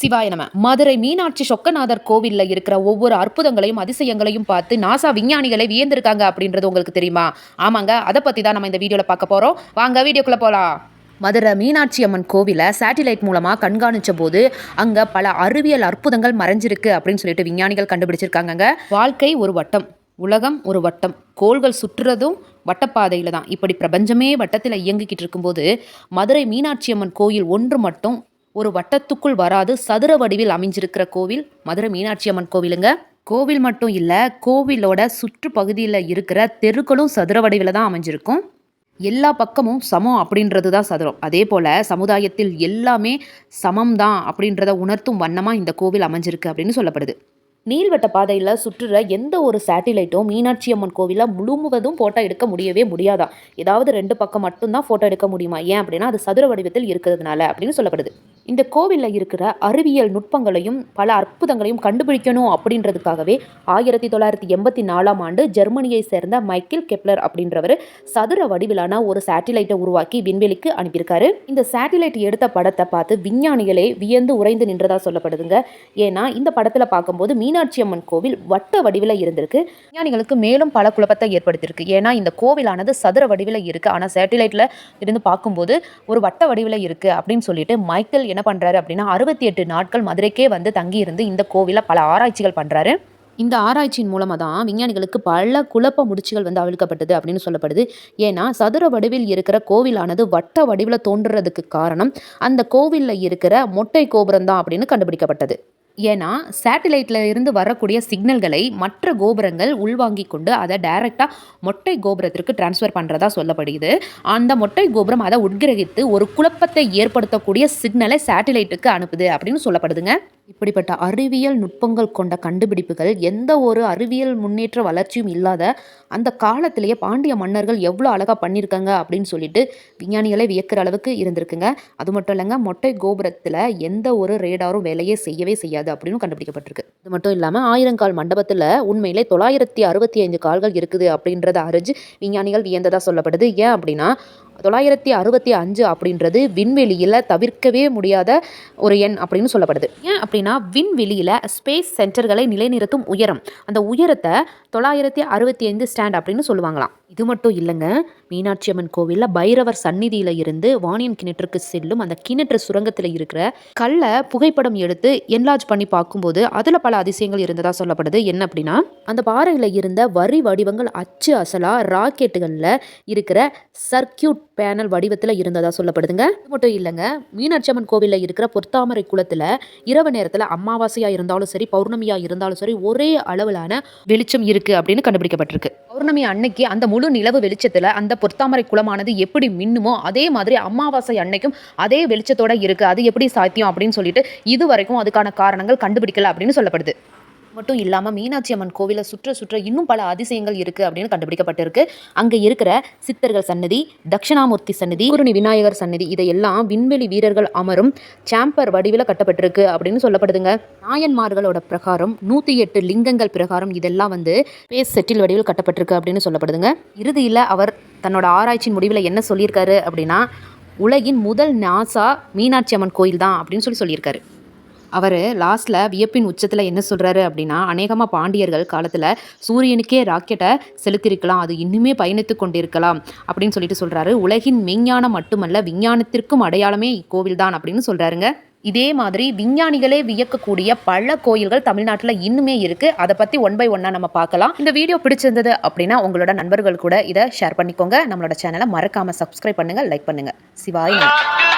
சிவாய நம. மதுரை மீனாட்சி சொக்கநாதர் கோவில்ல இருக்கிற ஒவ்வொரு அற்புதங்களையும் அதிசயங்களையும் பார்த்து நாசா விஞ்ஞானிகளை வியந்திருக்காங்க அப்படின்றது உங்களுக்கு தெரியுமா? ஆமாங்க அதை பற்றி தான் நம்ம இந்த வீடியோவில் பார்க்க போகிறோம் வாங்க வீடியோக்குள்ளே போகலாம் மதுரை மீனாட்சி அம்மன் கோவிலை சேட்டிலைட் மூலமாக கண்காணித்த போது அங்கே பல அறிவியல் அற்புதங்கள் மறைஞ்சிருக்கு அப்படின்னு சொல்லிட்டு விஞ்ஞானிகள் கண்டுபிடிச்சிருக்காங்கங்க. வாழ்க்கை ஒரு வட்டம் உலகம் ஒரு வட்டம். கோள்கள் சுற்றுறதும் வட்டப்பாதையில் தான். இப்படி பிரபஞ்சமே வட்டத்தில் இயங்கிக்கிட்டு இருக்கும்போது மதுரை மீனாட்சி அம்மன் கோயில் ஒன்று மட்டும் ஒரு வட்டத்துக்குள் வராது சதுர வடிவில் அமைஞ்சிருக்கிற கோவில் மதுரை மீனாட்சி அம்மன் கோவிலுங்க. கோவில் மட்டும் இல்லை கோவிலோட சுற்றுப்பகுதியில் இருக்கிற தெருக்களும் சதுர வடிவில் தான் அமைஞ்சிருக்கும். எல்லா பக்கமும் சமம் அப்படின்றது தான் சதுரம். அதே போல் சமுதாயத்தில் எல்லாமே சமம் தான் அப்படின்றத உணர்த்தும் வண்ணமாக இந்த கோவில் அமைஞ்சிருக்கு அப்படின்னு சொல்லப்படுது. நீள்வட்ட பாதையில் சுற்றுற எந்த ஒரு சேட்டிலைட்டும் மீனாட்சி அம்மன் கோவிலை முழுமுவதும் ஃபோட்டோ எடுக்க முடியவே முடியாதா? ஏதாவது ரெண்டு பக்கம் மட்டும்தான் ஃபோட்டோ எடுக்க முடியுமா? ஏன் அப்படின்னா அது சதுர வடிவத்தில் இருக்கிறதுனால அப்படின்னு சொல்லப்படுது. இந்த கோவிலில் இருக்கிற அறிவியல் நுட்பங்களையும் பல அற்புதங்களையும் கண்டுபிடிக்கணும் அப்படின்றதுக்காகவே ஆயிரத்தி தொள்ளாயிரத்தி எண்பத்தி நாலாம் ஆண்டு ஜெர்மனியை சேர்ந்த மைக்கேல் கெப்லர் அப்படின்றவர் சதுர வடிவிலான ஒரு சேட்டிலைட்டை உருவாக்கி விண்வெளிக்கு அனுப்பியிருக்காரு. இந்த சேட்டிலைட் எடுத்த படத்தை பார்த்து விஞ்ஞானிகளே வியந்து உறைந்து நின்றதா சொல்லப்படுதுங்க. ஏன்னா இந்த படத்தில் பார்க்கும்போது மீனாட்சி அம்மன் கோவில் வட்ட வடிவில் இருந்திருக்கு. விஞ்ஞானிகளுக்கு மேலும் பல குழப்பத்தை ஏற்படுத்தியிருக்கு. ஏன்னா இந்த கோவிலானது சதுர வடிவில் இருக்குது ஆனால் சேட்டிலைட்டில் இருந்து பார்க்கும்போது ஒரு வட்ட வடிவில் இருக்குது அப்படின்னு சொல்லிட்டு மைக்கேல் என்ன பண்ணுறாரு அப்படின்னா அறுபத்தி எட்டு நாட்கள் மதுரைக்கே வந்து தங்கியிருந்து இந்த கோவிலை பல ஆராய்ச்சிகள் பண்ணுறாரு இந்த ஆராய்ச்சியின் மூலமாக தான் விஞ்ஞானிகளுக்கு பல குழப்ப முடிச்சுகள் வந்து அவிழ்க்கப்பட்டது அப்படின்னு சொல்லப்படுது. ஏன்னா சதுர வடிவில் இருக்கிற கோவிலானது வட்ட வடிவில் தோன்றுறதுக்கு காரணம் அந்த கோவிலில் இருக்கிற மொட்டை கோபுரம் தான் அப்படின்னு கண்டுபிடிக்கப்பட்டது. ஏன்னா சேட்டலைட்டில் இருந்து வரக்கூடிய சிக்னல்களை மற்ற கோபுரங்கள் உள்வாங்கிக் கொண்டு அதை டைரெக்டாக மொட்டை கோபுரத்திற்கு டிரான்ஸ்ஃபர் பண்ணுறதா சொல்லப்படுது அந்த மொட்டை கோபுரம் அதை உட்கிரகித்து ஒரு குழப்பத்தை ஏற்படுத்தக்கூடிய சிக்னலை சேட்டலைட்டுக்கு அனுப்புது அப்படின்னு சொல்லப்படுதுங்க. இப்படிப்பட்ட அறிவியல் நுட்பங்கள் கொண்ட கண்டுபிடிப்புகள் எந்த ஒரு அறிவியல் முன்னேற்ற வளர்ச்சியும் இல்லாத அந்த காலத்திலேயே பாண்டிய மன்னர்கள் எவ்வளோ அழகாக பண்ணியிருக்காங்க அப்படின்னு சொல்லிட்டு விஞ்ஞானிகளை வியக்கிற அளவுக்கு இருந்திருக்குங்க. அது மட்டும் இல்லைங்க மொட்டை கோபுரத்தில் எந்த ஒரு ரேடாரும் வேலையே செய்யவே செய்யாது அப்படின்னு கண்டுபிடிக்கப்பட்டிருக்கு. இது மட்டும் இல்லாமல் ஆயிரங்கால் மண்டபத்தில் உண்மையிலே தொள்ளாயிரத்தி அறுபத்தி ஐந்து கால்கள் இருக்குது அப்படின்றத அறிஞ்சு விஞ்ஞானிகள் வியந்ததாக சொல்லப்படுது. ஏன் அப்படின்னா தொள்ளாயிரத்தி அறுபத்தி அஞ்சு அப்படின்றது விண்வெளியில் தவிர்க்கவே முடியாத ஒரு எண் அப்படின்னு சொல்லப்படுது. ஏன் அப்படின்னா விண்வெளியில் ஸ்பேஸ் சென்டர்களை நிலைநிறுத்தும் உயரம். அந்த உயரத்தை தொள்ளாயிரத்தி அறுபத்தி ஐந்து ஸ்டாண்ட் அப்படின்னு சொல்லுவாங்களாம். இது மட்டும் இல்லைங்க மீனாட்சி அம்மன் கோவிலில் பைரவர் சந்நிதியில் இருந்து வாணியன் கிணற்றுக்கு செல்லும் அந்த கிணற்று சுரங்கத்தில் இருக்கிற கல்லை புகைப்படம் எடுத்து என்லார்ஜ் பண்ணி பார்க்கும்போது அதில் பல அதிசயங்கள் இருந்ததாக சொல்லப்படுது. என்ன அப்படின்னா அந்த பாறையில் இருந்த வரி வடிவங்கள் அச்சு அசலாக ராக்கெட்டுகளில் இருக்கிற சர்க்கியூட் பேனல் வடிவத்தில் இருந்ததாக சொல்லப்படுதுங்க. மட்டும் இல்லைங்க மீனாட்சி அம்மன் கோவிலில் இருக்கிற பொத்தாமரை குளத்தில் இரவு நேரத்தில் அமாவாசையாக இருந்தாலும் சரி பௌர்ணமியாக இருந்தாலும் சரி ஒரே அளவிலான வெளிச்சம் இருக்குது அப்படின்னு கண்டுபிடிக்கப்பட்டிருக்கு. பௌர்ணமி அன்னைக்கு அந்த முழு நிலவு வெளிச்சத்தில் அந்த பொத்தாமரை குளமானது எப்படி மின்னுமோ அதே மாதிரி அமாவாசை அன்னைக்கும் அதே வெளிச்சத்தோட இருக்குது அது எப்படி சாத்தியம் அப்படின்னு சொல்லிட்டு இது வரைக்கும் அதுக்கான காரணங்கள் கண்டுபிடிக்கல அப்படின்னு சொல்லப்படுது. மட்டும் இல்லாமல் மீனாட்சி அம்மன் கோவிலை சுற்ற சுற்ற இன்னும் பல அதிசயங்கள் இருக்குது அப்படின்னு கண்டுபிடிக்கப்பட்டிருக்கு. அங்கே இருக்கிற சித்தர்கள் சன்னதி தட்சிணாமூர்த்தி சன்னதி குருணி விநாயகர் சன்னதி இதையெல்லாம் விண்வெளி வீரர்கள் அமரும் சாம்பர் வடிவில் கட்டப்பட்டிருக்கு அப்படின்னு சொல்லப்படுதுங்க. நாயன்மார்களோட பிரகாரம் நூற்றி எட்டு லிங்கங்கள் பிரகாரம் இதெல்லாம் வந்து பேஸ் செட்டில் வடிவில் கட்டப்பட்டிருக்கு அப்படின்னு சொல்லப்படுதுங்க. இறுதியில் அவர் தன்னோட ஆராய்ச்சியின் முடிவில் என்ன சொல்லியிருக்காரு அப்படின்னா உலகின் முதல் நாசா மீனாட்சி அம்மன் கோயில் தான் அப்படின்னு சொல்லி சொல்லியிருக்காரு. அவர் லாஸ்ட்டில் வியப்பின் உச்சத்தில் என்ன சொல்கிறாரு அப்படின்னா அநேகமாக பாண்டியர்கள் காலத்தில் சூரியனுக்கே ராக்கெட்டை செலுத்தியிருக்கலாம் அது இன்னுமே பயணித்து கொண்டிருக்கலாம் அப்படின்னு சொல்லிட்டு சொல்கிறாரு உலகின் மெஞ்ஞானம் மட்டுமல்ல விஞ்ஞானத்திற்கும் அடையாளமே இக்கோவில் தான் அப்படின்னு சொல்கிறாருங்க இதே மாதிரி விஞ்ஞானிகளே வியக்கக்கூடிய பல கோயில்கள் தமிழ்நாட்டில் இன்னுமே இருக்குது அதை பற்றி ஒன் பை ஒன்னாக நம்ம பார்க்கலாம். இந்த வீடியோ பிடிச்சிருந்தது அப்படின்னா உங்களோட நண்பர்கள் கூட இதை ஷேர் பண்ணிக்கோங்க. நம்மளோட சேனலை மறக்காமல் சப்ஸ்கிரைப் பண்ணுங்கள் லைக் பண்ணுங்கள் சிவாய் நன்றி.